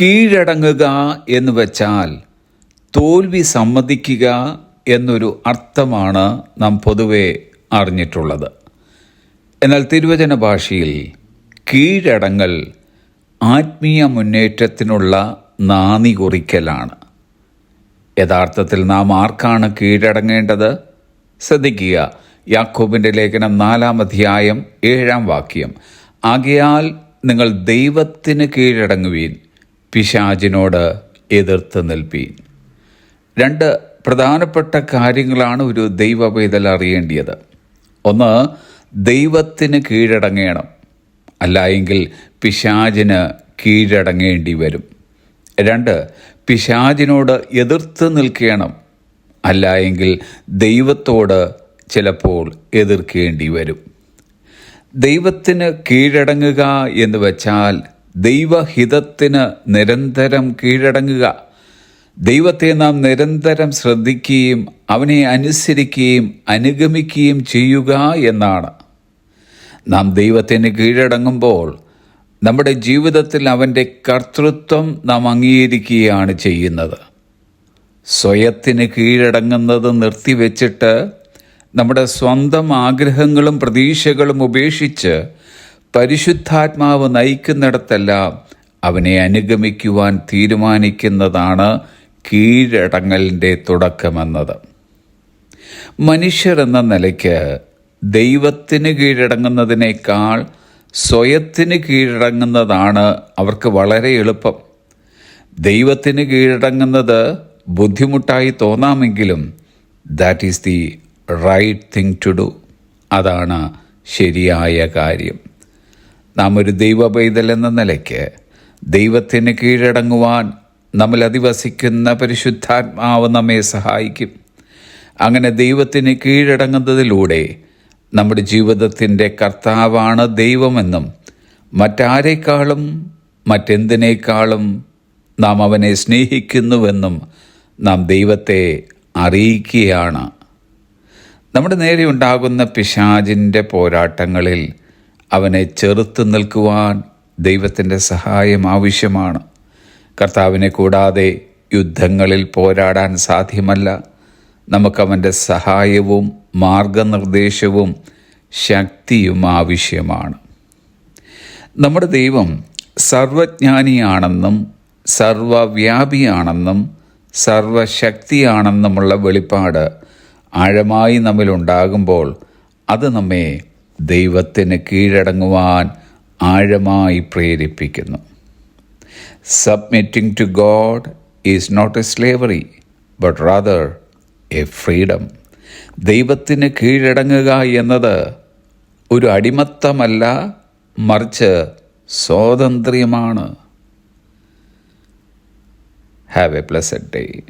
കീഴടങ്ങുക എന്ന് വെച്ചാൽ തോൽവി സമ്മതിക്കുക എന്നൊരു അർത്ഥമാണ് നാം പൊതുവെ അറിഞ്ഞിട്ടുള്ളത്. എന്നാൽ തിരുവചന ഭാഷയിൽ കീഴടങ്ങൽ ആത്മീയ മുന്നേറ്റത്തിനുള്ള നാന്ദി കുറിക്കലാണ്. യഥാർത്ഥത്തിൽ നാം ആർക്കാണ് കീഴടങ്ങേണ്ടത്? ശ്രദ്ധിക്കുക യാക്കോബിന്റെ ലേഖനം നാലാം അധ്യായം ഏഴാം വാക്യം. ആകയാൽ നിങ്ങൾ ദൈവത്തിന് കീഴടങ്ങുവീൻ. പിശാചിനോട് എതിർത്ത് നിൽപ്പീൻ രണ്ട് പ്രധാനപ്പെട്ട കാര്യങ്ങളാണ് ഒരു ദൈവ പൈതൽ അറിയേണ്ടത് ഒന്ന് ദൈവത്തിന് കീഴടങ്ങണം. അല്ല എങ്കിൽ പിശാചിന് കീഴടങ്ങേണ്ടി വരും. രണ്ട് പിശാചിനോട് എതിർത്ത് നിൽക്കണം. അല്ല എങ്കിൽ ദൈവത്തോട് ചിലപ്പോൾ എതിർക്കേണ്ടി വരും. ദൈവത്തിന് കീഴടങ്ങുക എന്ന് വെച്ചാൽ ദൈവഹിതത്തിന് നിരന്തരം കീഴടങ്ങുക. ദൈവത്തെ നാം നിരന്തരം ശ്രദ്ധിക്കുകയും അവനെ അനുസരിക്കുകയും അനുഗമിക്കുകയും ചെയ്യുക എന്നാണ്. നാം ദൈവത്തിന് കീഴടങ്ങുമ്പോൾ നമ്മുടെ ജീവിതത്തിൽ അവന്റെ കർത്തൃത്വം നാം അംഗീകരിക്കുകയാണ് ചെയ്യുന്നത്. സ്വയത്തിന് കീഴടങ്ങുന്നത് നിർത്തിവെച്ചിട്ട് നമ്മുടെ സ്വന്തം ആഗ്രഹങ്ങളും പ്രതീക്ഷകളും ഉപേക്ഷിച്ച് പരിശുദ്ധാത്മാവ് നയിക്കുന്നിടത്തെല്ലാം അവനെ അനുഗമിക്കുവാൻ തീരുമാനിക്കുന്നതാണ് കീഴടങ്ങലിന്റെ തുടക്കമെന്നത്. മനുഷ്യർ എന്ന നിലയ്ക്ക് ദൈവത്തിന് കീഴടങ്ങുന്നതിനേക്കാൾ സ്വയത്തിന് കീഴടങ്ങുന്നതാണ് അവർക്ക് വളരെ എളുപ്പം. ദൈവത്തിന് കീഴടങ്ങുന്നത് ബുദ്ധിമുട്ടായി തോന്നാമെങ്കിലും that is the right thing to do അതാണ് ശരിയായ കാര്യം. നാം ഒരു ദൈവ പൈതൽ എന്ന നിലയ്ക്ക് ദൈവത്തിന് കീഴടങ്ങുവാൻ നമ്മൾ അധിവസിക്കുന്ന പരിശുദ്ധാത്മാവ് നമ്മെ സഹായിക്കും. അങ്ങനെ ദൈവത്തിന് കീഴടങ്ങുന്നതിലൂടെ നമ്മുടെ ജീവിതത്തിന്റെ കർത്താവാണ് ദൈവമെന്നും മറ്റാരേക്കാളും മറ്റെന്തിനേക്കാളും നാം അവനെ സ്നേഹിക്കുന്നുവെന്നും നാം ദൈവത്തെ അറിയിക്കുകയാണ്. നമ്മുടെ നേരെ ഉണ്ടാകുന്ന പിശാചിന്റെ പോരാട്ടങ്ങളിൽ അവനെ ചെറുത്തു നിൽക്കുവാൻ ദൈവത്തിന്റെ സഹായം ആവശ്യമാണ്. കർത്താവിനെ കൂടാതെ യുദ്ധങ്ങളിൽ പോരാടാൻ സാധ്യമല്ല. നമുക്കവന്റെ സഹായവും മാർഗനിർദ്ദേശവും ശക്തിയും ആവശ്യമാണ്. നമ്മുടെ ദൈവം സർവജ്ഞാനിയാണെന്നും സർവവ്യാപിയാണെന്നും സർവശക്തിയാണെന്നുമുള്ള വെളിപ്പാട് ആഴമായി നമ്മിലുണ്ടാകുമ്പോൾ അത് നമ്മെ ദൈവത്തിന് കീഴടങ്ങുവാൻ ആഴമായി പ്രേരിപ്പിക്കുന്നു. Submitting to God is not a slavery but rather a freedom ദൈവത്തിന് കീഴടങ്ങുക എന്നത് ഒരു അടിമത്തമല്ല മറിച്ച് സ്വാതന്ത്ര്യമാണ്. Have A പ്ലസഡ് day